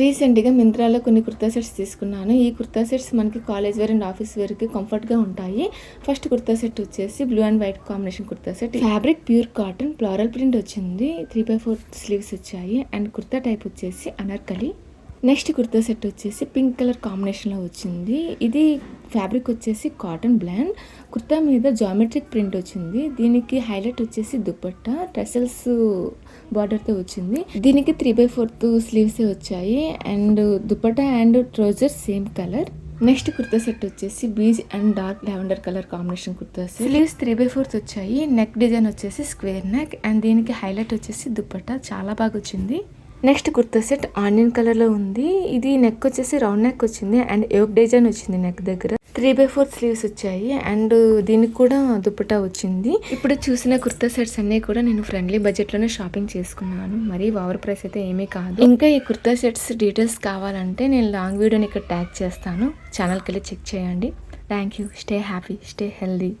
రీసెంట్గా మింత్రాలో కొన్ని కుర్తా సెట్స్ తీసుకున్నాను. ఈ కుర్తా సెట్స్ మనకి కాలేజ్ వేర్ అండ్ ఆఫీస్ వేర్కి కంఫర్ట్గా ఉంటాయి. ఫస్ట్ కుర్తా సెట్ వచ్చేసి blue and white combination kurta set. Fabric pure cotton floral print వచ్చింది. త్రీ బై ఫోర్ స్లీవ్స్ వచ్చాయి. అండ్ కుర్తా టైప్ వచ్చేసి అనార్కలి. నెక్స్ట్ కుర్తా సెట్ వచ్చేసి పింక్ కలర్ కాంబినేషన్లో వచ్చింది. ఇది ఫ్యాబ్రిక్ వచ్చేసి కాటన్ బ్లాండ్. కుర్తా మీద జామెట్రిక్ ప్రింట్ వచ్చింది. దీనికి హైలైట్ వచ్చేసి దుపట్టా టెసల్స్ బార్డర్తో వచ్చింది. దీనికి త్రీ బై ఫోర్త్ స్లీవ్స్ వచ్చాయి. And dupatta and trouser same colour. Next kurta set వచ్చేసి beige and dark lavender colour combination kurta set. Sleeves three by fourth వచ్చాయి. నెక్ డిజైన్ వచ్చేసి స్క్వేర్ నెక్. అండ్ దీనికి highlight వచ్చేసి దుపట్టా. చాలా బాగా వచ్చింది. Next kurta set onion కలర్లో ఉంది. ఇది నెక్ వచ్చేసి రౌండ్ నెక్ వచ్చింది. అండ్ యోక్ డిజైన్ వచ్చింది నెక్ దగ్గర. త్రీ బై ఫోర్ స్లీవ్స్ వచ్చాయి అండ్ దీనికి కూడా దుపట్టా వచ్చింది. ఇప్పుడు చూసిన కుర్తా సెట్స్ అన్ని కూడా నేను ఫ్రెండ్లీ బడ్జెట్లోనే షాపింగ్ చేసుకున్నాను. మరి ఓవర్ ప్రైస్ అయితే ఏమీ కాదు. ఇంకా ఈ కుర్తా సెట్స్ డీటెయిల్స్ కావాలంటే నేను లాంగ్ వీడియోని ఇక్కడ ట్యాగ్ చేస్తాను. ఛానల్కి వెళ్ళి చెక్ చేయండి. Thank you. Stay happy. Stay healthy.